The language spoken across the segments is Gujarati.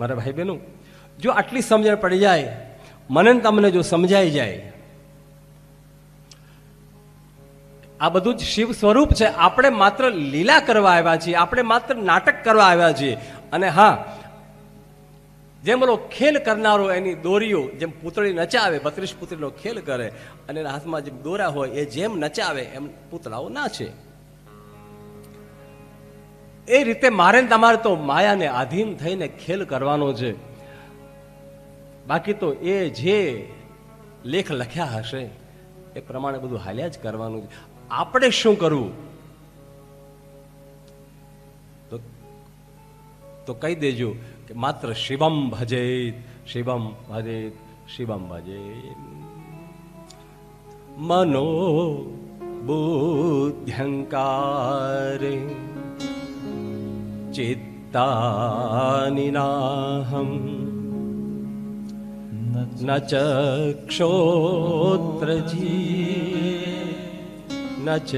મારા ભાઈ બહેનો જો આટલી સમજણ પડી જાય, મને તમને જો સમજાઈ જાય, આ બધું જ શિવ સ્વરૂપ છે. આપણે માત્ર લીલા કરવા આવ્યા છીએ, આપણે માત્ર નાટક કરવા આવ્યા છીએ. અને હા, જેમ ઓલો ખેલ કરનારો એની દોરીઓ જેમ પૂતળી નચાવે, બત્રીસ પૂતળીનો ખેલ કરે, અને હાથમાં જેમ દોરા હોય, એ જેમ નચાવે, એમ પૂતળાઓ નાચે એ રીતે મારે તમારે તો માયાને આધીન થઈને ખેલ કરવાનો છે. બાકી તો એ જે લેખ લખ્યા હશે, એ પ્રમાણે બધું હાલ્યા જ કરવાનું છે. આપણે શું કરવું? તો તો કહી દેજો કે માત્ર શિવમ ભજે શિવમ ભજે શિવમ ભજે મનો બુદ્ધ્યંકારે चित्तानि नाहम्। न च क्षोत्रजी न च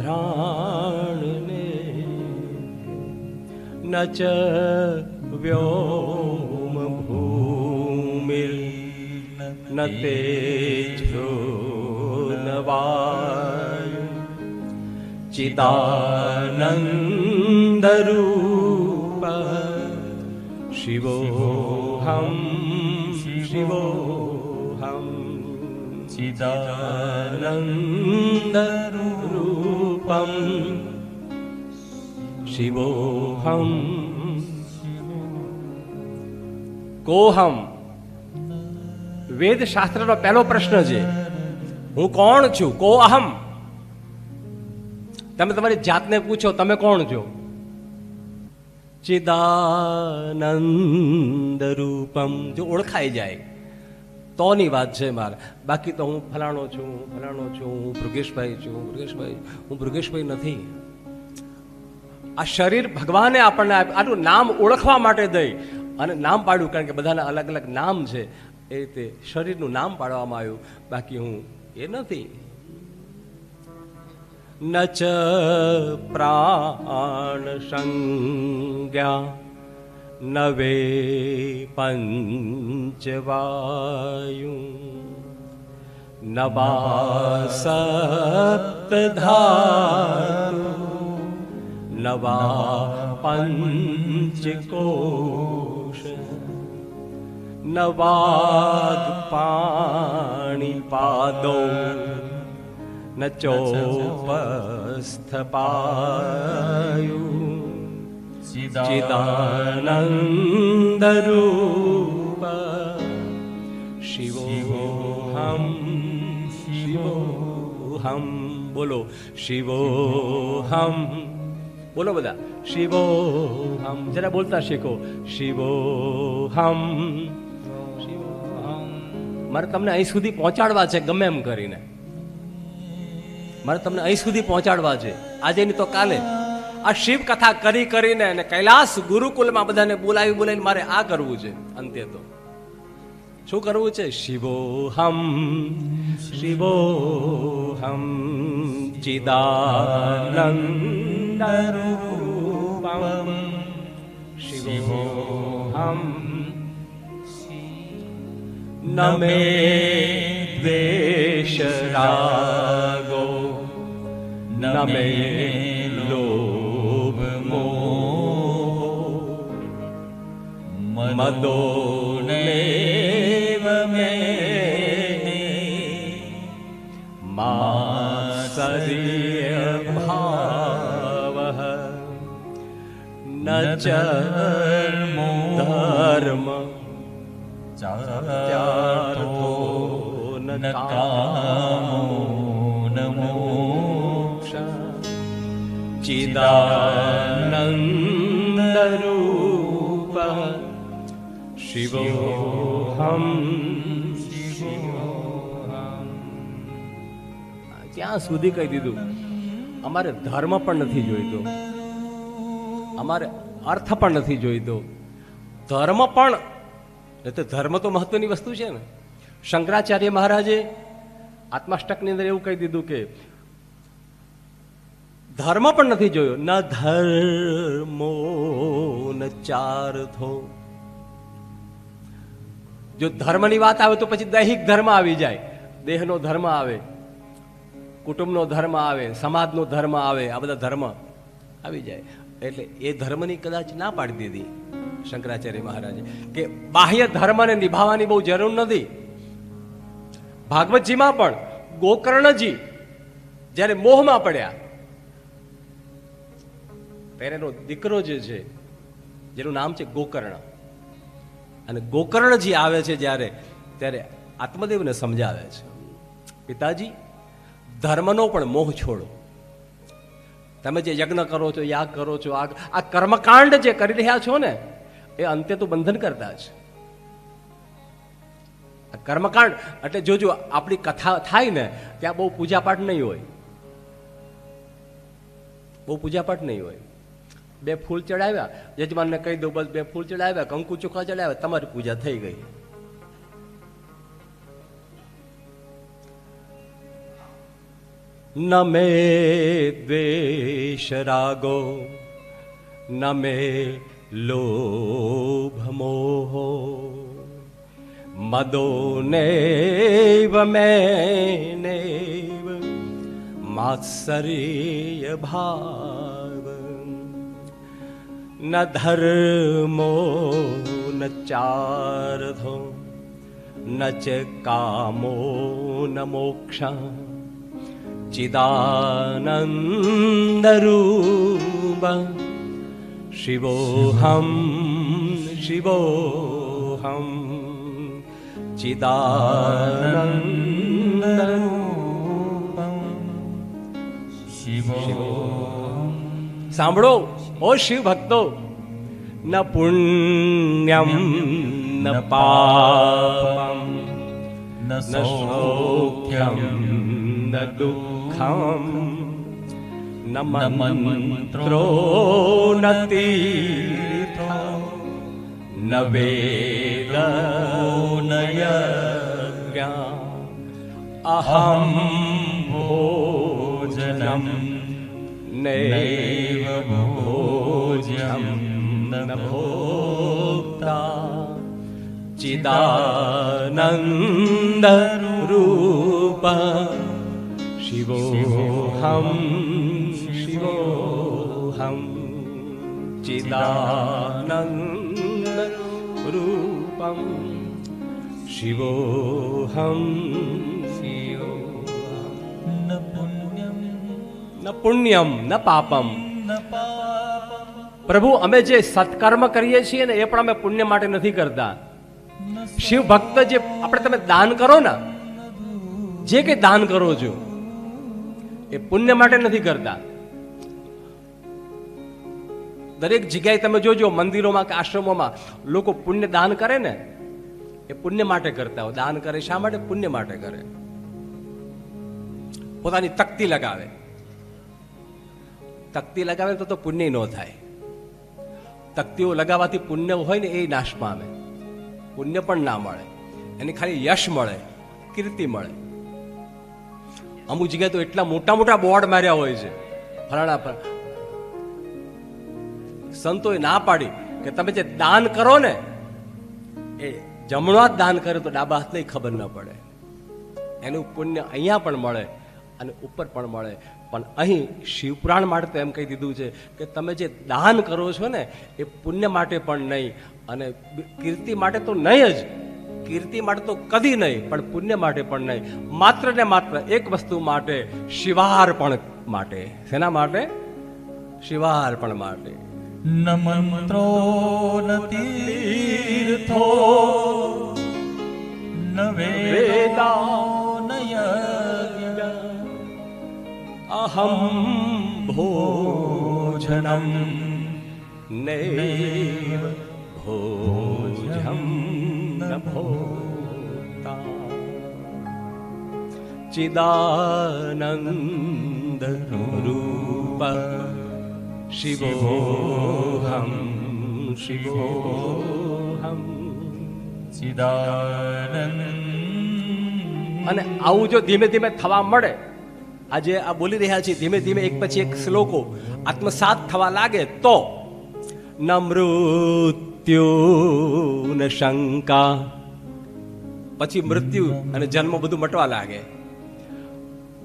ध्राणने न च व्योमभूमिल न तेजो न वायु। चिदानन्द ચિદાનંદરૂપ શિવોહમ શિવોહમ ચિદાનંદરૂપમ શિવોહમ કોહમ વેદશાસ્ત્રનો પહેલો પ્રશ્ન છે, હું કોણ છું? કો અહમ? તમે તમારી જાતને પૂછો, તમે કોણ છો? ચિદાનંદ રૂપમ જો ઓળખાઈ જાય તોની વાત છે મારે બાકી તો હું ફલાણો છું ફલાણો છું હું ભૃગેશભાઈ છું હું હું ભૃગેશભાઈ નથી આ શરીર ભગવાને આપણને આટલું નામ ઓળખવા માટે દઈ અને નામ પાડ્યું, કારણ કે બધાના અલગ અલગ નામ છે. એ રીતે શરીરનું નામ પાડવામાં આવ્યું. બાકી હું એ નથી. न च प्राणसंज्ञा न वे पञ्चवायु। न वा सप्तधातु न नवासधा नवापञ्चकोष नवादपाणि पादो વાગ પાણીપાદો ન ચોપસ્થપાયુ હમ શિવો હમ બોલો બોલો બધા શિવો હમ જરા બોલતા શીખો શિવો હમ મારે તમને અહીં સુધી પહોંચાડવા છે, ગમે એમ કરીને. મારે તમને અહીં સુધી પહોંચાડવા છે. આજે નહીં તો કાલે. આ શિવ કથા કરી કરીને અને કૈલાસ ગુરુકુલમાં બધાને બોલાવી બોલાવીને મારે આ કરવું છે. અંતે તો. શું કરવું છે? શિવો હમ શિવો હમ ચિદાનંદ શિવો હમ, નમે દ્વેષ રાગો. ન મે લોભ મો મદો નૈવ મે માસર્ય ભાવ ન ચ ધર્મ ચાર્થો ન કામો. ચિદાનંદરૂપ શિવોહમ ત્યાં સુધી કહી દીધું, અમારે ધર્મ પણ નથી જોઈતો. અમારે અર્થ પણ નથી જોઈતો. ધર્મ પણ, એટલે ધર્મ તો મહત્વની વસ્તુ છે ને. શંકરાચાર્ય મહારાજે આત્માષ્ટકની અંદર એવું કહી દીધું કે ધર્મ પણ નથી જોયો. ન ધર્મો, ન ચારથો. જો ધર્મની વાત આવે તો પછી દૈહિક ધર્મ આવી જાય. દેહનો ધર્મ આવે, કુટુંબનો ધર્મ આવે, સમાજનો ધર્મ આવે, આ બધા ધર્મ આવી જાય. એટલે એ ધર્મની કદાચ ના પાડી દીધી શંકરાચાર્ય મહારાજે. કે બાહ્ય ધર્મને નિભાવવાની બહુ જરૂર નથી. ભાગવતજીમાં પણ ગોકર્ણજી જ્યારે મોહમાં પડ્યા ત્યારે એનો દીકરો જે છે, જેનું નામ છે ગોકર્ણ. અને ગોકર્ણજી આવે છે જ્યારે, ત્યારે આત્મદેવને સમજાવે છે. પિતાજી, ધર્મનો પણ મોહ છોડો. તમે જે યજ્ઞ કરો છો, યાગ કરો છો, આ આ કર્મકાંડ જે કરી રહ્યા છો ને, એ અંતે તો બંધન કરતા છે. કર્મકાંડ, એટલે જોજો આપણી કથા થાય ને, ત્યાં બહુ પૂજાપાઠ નહીં હોય. બહુ પૂજાપાઠ નહીં હોય. બે ફૂલ ચડાવ્યા. યજમાનને કહી દઉં, બસ બે ફૂલ ચડાવ્યા, કંકુ ચોખા ચડાવ્યા, તમારી પૂજા થઈ ગઈ. ન મે દ્વેષ રાગો ન મે લોભ મોહો મદો નૈવ મેનૈવ, માત્સર્ય ભાવ न धर्मो न चारथो न च कामो न मोक्ष। चिदानन्दरूप। शिवोऽहं शिवोऽहं। चिदानन्दरूपं। शिवो साभडो ओ शिव भक्तो न पुण्यं न पाख्यं न दुःखं न मम मन्त्रो न तीर्थ न वेदनयज्ञा अहं भोजनं नैव भो ो प्रा चिदानन्द शिवोऽहम् शिवोऽहं चिदानङ्गम् शिवोऽहम् पुण्यं न पुण्यं न पापं। न पा પ્રભુ, અમે જે સત્કર્મ કરીએ છીએ ને, એ પણ અમે પુણ્ય માટે નથી કરતા. શિવ ભક્ત જે આપણે તમે દાન કરો ને, જે કંઈ દાન કરો છો, એ પુણ્ય માટે નથી કરતા. દરેક જગ્યાએ તમે જોજો, મંદિરોમાં કે આશ્રમોમાં લોકો પુણ્ય દાન કરે ને, એ પુણ્ય માટે કરતા હોય. દાન કરે શા માટે? પુણ્ય માટે કરે. પોતાની તકતી લગાવે. તકતી લગાવે તો તો પુણ્ય ન થાય. તકતીઓ લગાવવાથી પુણ્ય હોય ને એ નાશ પામે. પુણ્ય પણ ના મળે. એને ખાલી યશ મળે, કીર્તિ મળે. અમુક જગ્યાએ તો એટલા મોટા મોટા બોર્ડ માર્યા હોય છે. ફલાણા પર. સંતોએ ના પાડી કે તમે જે દાન કરો ને, એ જમણો હાથ દાન કરે તો ડાબા હાથને ખબર ન પડે. એનું પુણ્ય અહીંયા પણ મળે અને ઉપર પણ મળે. પણ અહીં શિવપુરાણ માટે તો એમ કહી દીધું છે કે તમે જે દાન કરો છો ને, એ પુણ્ય માટે પણ નહીં. અને કીર્તિ માટે તો નહીં જ. કીર્તિ માટે તો કદી નહીં, પણ પુણ્ય માટે પણ નહીં. માત્ર ને માત્ર એક વસ્તુ માટે, શિવાર્પણ માટે. શેના માટે? શિવાર્પણ માટે. ન મંત્રો, ન તીર્થો અહમ ભોજનમ નૈવ ભોજમ ન ભોક્તા ચિદાનંદ રૂપ શિવોહમ શિવોહમ ચિદાનંદ અને આવું જો ધીમે ધીમે થવા મળે આજે આ બોલી રહ્યા છીએ, ધીમે ધીમે એક પછી એક શ્લોકો. આત્મસાત થવા લાગે તો ન મૃત્યુ ન શંકા. પછી મૃત્યુ અને જન્મ બધું મટવા લાગે.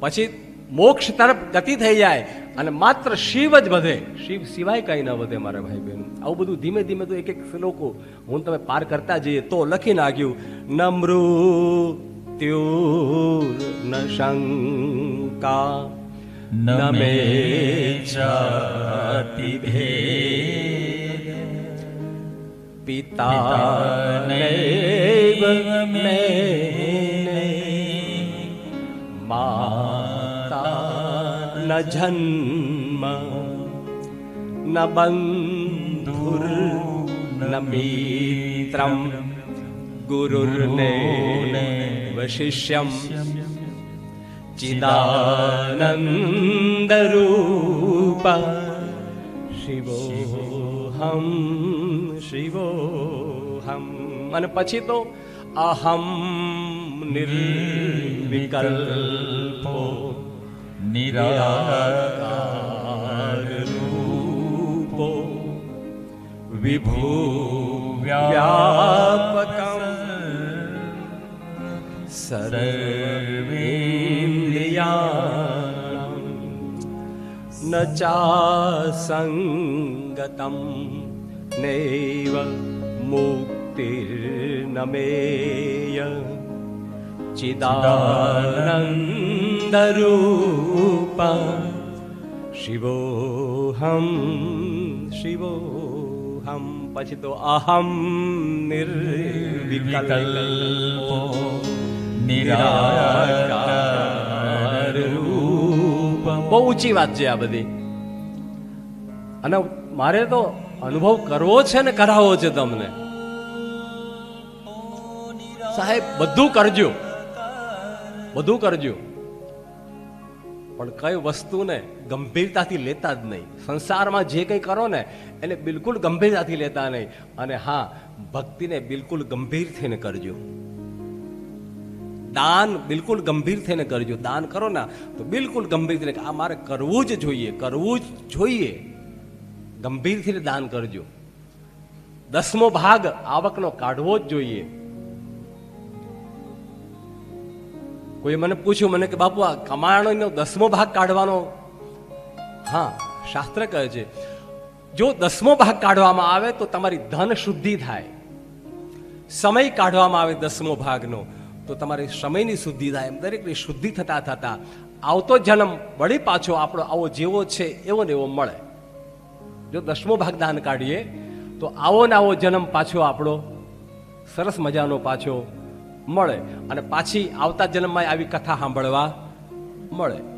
પછી મોક્ષ તરફ ગતિ થઈ જાય અને માત્ર શિવ જ વધે. શિવ સિવાય કઈ ન વધે મારા ભાઈ બહેન આવું બધું ધીમે ધીમે તો એક એક શ્લોકો હું તમે પાર કરતા જઈએ તો લખી નાખ્યું નમૃત્યુ મૃત્યુ ન શંકા. का? न मे जातिभेद पिता नैव मे माता न जन्म न बन्धुर्न मित्रं गुरुर्लेन शिष्यम्। શિષ્યમ ચિદાનંદરૂપ શિવોહમ શિવોહમ અને પછી તો અહમ નિર્વિકલ્પો નિરાકાર રૂપો વિભૂ વ્યાપકમ સર્વેન્દ્રિયાણમ न चासङ्गतं नैव मुक्तिर्न मेय चिदानन्दरूप शिवोऽहं शिवोऽहं पचितो अहं निर्विकलो निराकार બહુ ઊંચી વાત છે આ બધી. અને મારે તો અનુભવ કરવો છે ને કરાવવો છે તમને. સાહેબ, બધું કરજો. બધું કરજો. પણ કઈ વસ્તુને ગંભીરતાથી લેતા જ નહીં. સંસારમાં જે કંઈ કરો ને, એને બિલકુલ ગંભીરતાથી લેતા નહીં. અને હા, ભક્તિને બિલકુલ ગંભીર થઈને કરજો. દાન બિલકુલ ગંભીર થઈને કરજો. દાન કરો ને, તો બિલકુલ ગંભીર થઈને આ મારે કરવું જ જોઈએ, કરવું જ જોઈએ. ગંભીરથી દાન કરજો. દસમો ભાગ, આવકનો કાઢવો જ જોઈએ. કોઈ મને પૂછ્યું, મને કે બાપુ, આ કમાણીનો દસમો ભાગ કાઢવાનો? હા, શાસ્ત્ર કહે છે, જો દસમો ભાગ કાઢવામાં આવે તો તમારી ધન શુદ્ધિ થાય. સમય કાઢવામાં આવે દસમો ભાગનો. તો તમારી સમયની શુદ્ધિ થાય એમ. દરેકની શુદ્ધિ થતા થતા આવતો જન્મ વળી પાછો આપણો આવો જેવો છે, એવો ને એવો મળે. જો દસમો ભાગ દાન કાઢીએ, તો આવો ને આવો જન્મ પાછો આપણો સરસ મજાનો પાછો મળે. અને પાછી આવતા જન્મમાં આવી કથા સાંભળવા મળે.